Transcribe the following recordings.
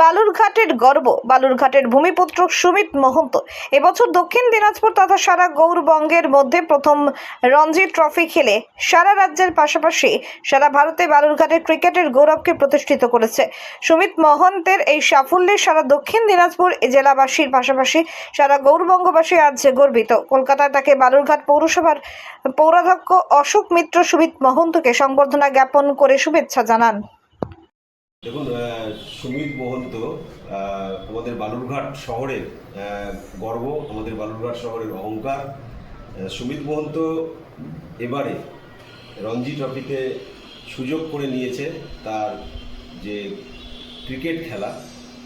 বালুরঘাটের গর্ব, বালুরঘাটের ভূমিপুত্র সুমিত মহন্ত। এবছর দক্ষিণ দিনাজপুর তথা সারা গৌরবঙ্গের মধ্যে প্রথম রঞ্জি ট্রফি খেলে সারা রাজ্যের পাশাপাশি সারা ভারতে বালুরঘাটের ক্রিকেটের গৌরবকে প্রতিষ্ঠিত করেছে। সুমিত মহন্তের এই সাফল্যে সারা দক্ষিণ দিনাজপুর জেলাবাসীর পাশাপাশি সারা গৌরবঙ্গবাসী আজ গর্বিত। কলকাতায় তাকে বালুরঘাট পৌরসভার পৌরাধ্যক্ষ অশোক মিত্র সুমিত মহন্তকে সংবর্ধনা জ্ঞাপন করে শুভেচ্ছা জানান। দেখুন সুমিত মহন্ত আমাদের বালুরঘাট শহরের গর্ব, আমাদের বালুরঘাট শহরের অহংকার। সুমিত মহন্ত এবারে রঞ্জি ট্রফিতে সুযোগ করে নিয়েছে তার যে ক্রিকেট খেলা।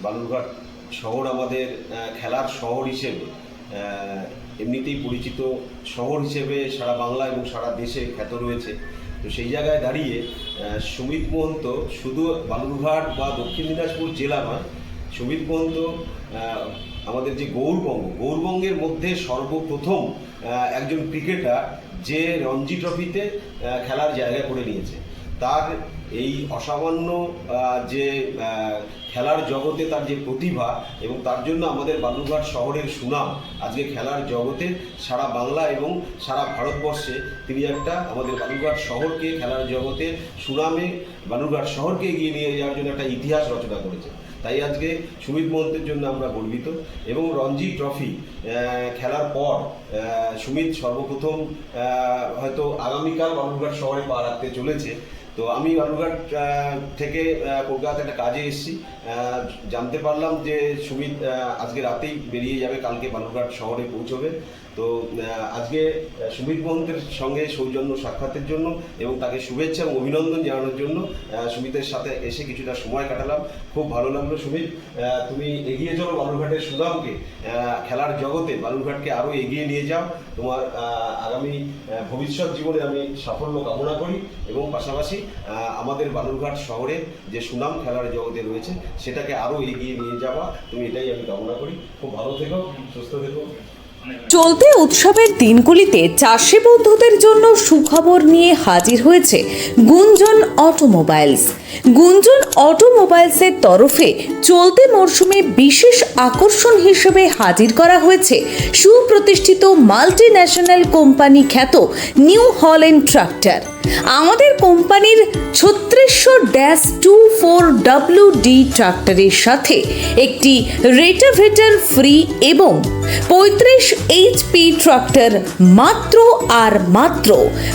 বালুরঘাট শহর আমাদের খেলার শহর হিসেবে এমনিতেই পরিচিত শহর হিসেবে সারা বাংলা এবং সারা দেশে খ্যাত রয়েছে। তো সেই জায়গায় দাঁড়িয়ে সুমিত মহন্ত শুধু বালুরঘাট বা দক্ষিণ দিনাজপুর জেলা নয়, সুমিত মহন্ত আমাদের যে গৌরবঙ্গ, গৌরবঙ্গের মধ্যে সর্বপ্রথম একজন ক্রিকেটার যে রঞ্জি ট্রফিতে খেলার জায়গা করে নিয়েছে। তার এই অসামান্য যে খেলার জগতে তার যে প্রতিভা এবং তার জন্য আমাদের বালুরঘাট শহরের সুনাম, আজকে খেলার জগতে সারা বাংলা এবং সারা ভারতবর্ষে তিনি একটা আমাদের বালুরঘাট শহরকে, খেলার জগতে সুনামে বালুরঘাট শহরকে এগিয়ে নিয়ে যাওয়ার জন্য একটা ইতিহাস রচনা করেছে তাই আজকে সুমিত মহন্তের জন্য আমরা গর্বিত এবং রঞ্জি ট্রফি খেলার পর সুমিত সর্বপ্রথম হয়তো আগামীকাল বালুরঘাট শহরে পা রাখতে চলেছে। তো আমি বালুরঘাট থেকে কলকাতাতে একটা কাজে এসেছি। জানতে পারলাম যে সুমিত আজকে রাতেই বেরিয়ে যাবে কালকে বালুরঘাট শহরে পৌঁছবে। তো আজকে সুমিত মহন্তের সঙ্গে সৌজন্য সাক্ষাতের জন্য এবং তাকে শুভেচ্ছা এবং অভিনন্দন জানানোর জন্য সুমিতের সাথে এসে কিছুটা সময় কাটালাম। খুব ভালো লাগল সুমিত। তুমি এগিয়ে চলো বালুরঘাটের সুনামকে আহ, খেলার জগতে বালুরঘাটকে আরও এগিয়ে নিয়ে যাও। তোমার আগামী ভবিষ্যৎ জীবনে আমি সাফল্য কামনা করি এবং পাশাপাশি আমাদের বালুরঘাট শহরে যে সুনাম খেলার জগতে রয়েছে, সেটাকে আরও এগিয়ে নিয়ে যাওয়া, তুমি এটাই আমি কামনা করি। খুব ভালো থেকো, সুস্থ থেকো। চলতি উৎসবের দিনগুলিতে চাষি বন্ধুদের জন্য সুখবর নিয়ে হাজির হয়েছে গুঞ্জন অটোমোবাইলস। গুঞ্জন অটোমোবাইলসের তরফে চলতি মরশুমে বিশেষ আকর্ষণ হিসেবে হাজির করা হয়েছে সুপ্রতিষ্ঠিত মাল্টি ন্যাশনাল কোম্পানি খ্যাত নিউ হল্যান্ড ট্রাক্টর। আমাদের কোম্পানির ছত্রিশশো dash two four W D ট্রাক্টরের সাথে একটি রেটাভেটার ফ্রি এবং পঁয়ত্রিশ এইচপি ট্রাক্টর মাত্র আর মাত্র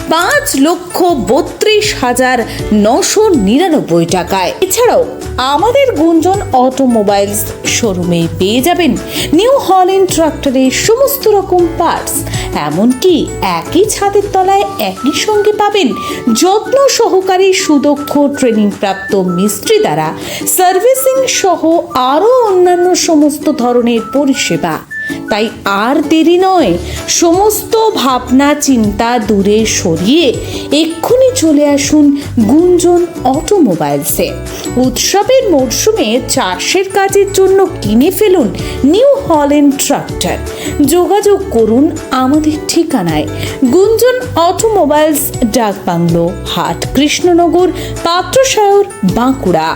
পাঁচ লক্ষ বত্রিশ হাজার নশো নিরানব্বই টাকায়। এছাড়াও আমাদের গুঞ্জন অটোমোবাইলস শোরুমে পেয়ে যাবেন নিউ হল্যান্ড ট্রাক্টরের সমস্ত রকম পার্টস। এমনকি একই ছাদের তলায় একই সঙ্গে পাবেন যত্ন সহকারী সুদক্ষ ট্রেনিং প্রাপ্ত মিস্ত্রি দ্বারা সার্ভিসিং সহ আরও অন্যান্য সমস্ত ধরনের পরিষেবা তাই আর দেরি নয়। সমস্ত ভাবনা, চিন্তা দূরে সরিয়ে এক্ষুনি চলে আসুন গুঞ্জন অটোমোবাইলসে। উৎসবের মরশুমে চাষের কাজের জন্য কিনে ফেলুন নিউ হল্যান্ড ট্রাক্টর। যোগাযোগ করুন আমাদের ঠিকানায়। গুঞ্জন অটোমোবাইলস, ডাকবাংলো, হাট কৃষ্ণনগর পাত্রসায়র বাঁকুড়া।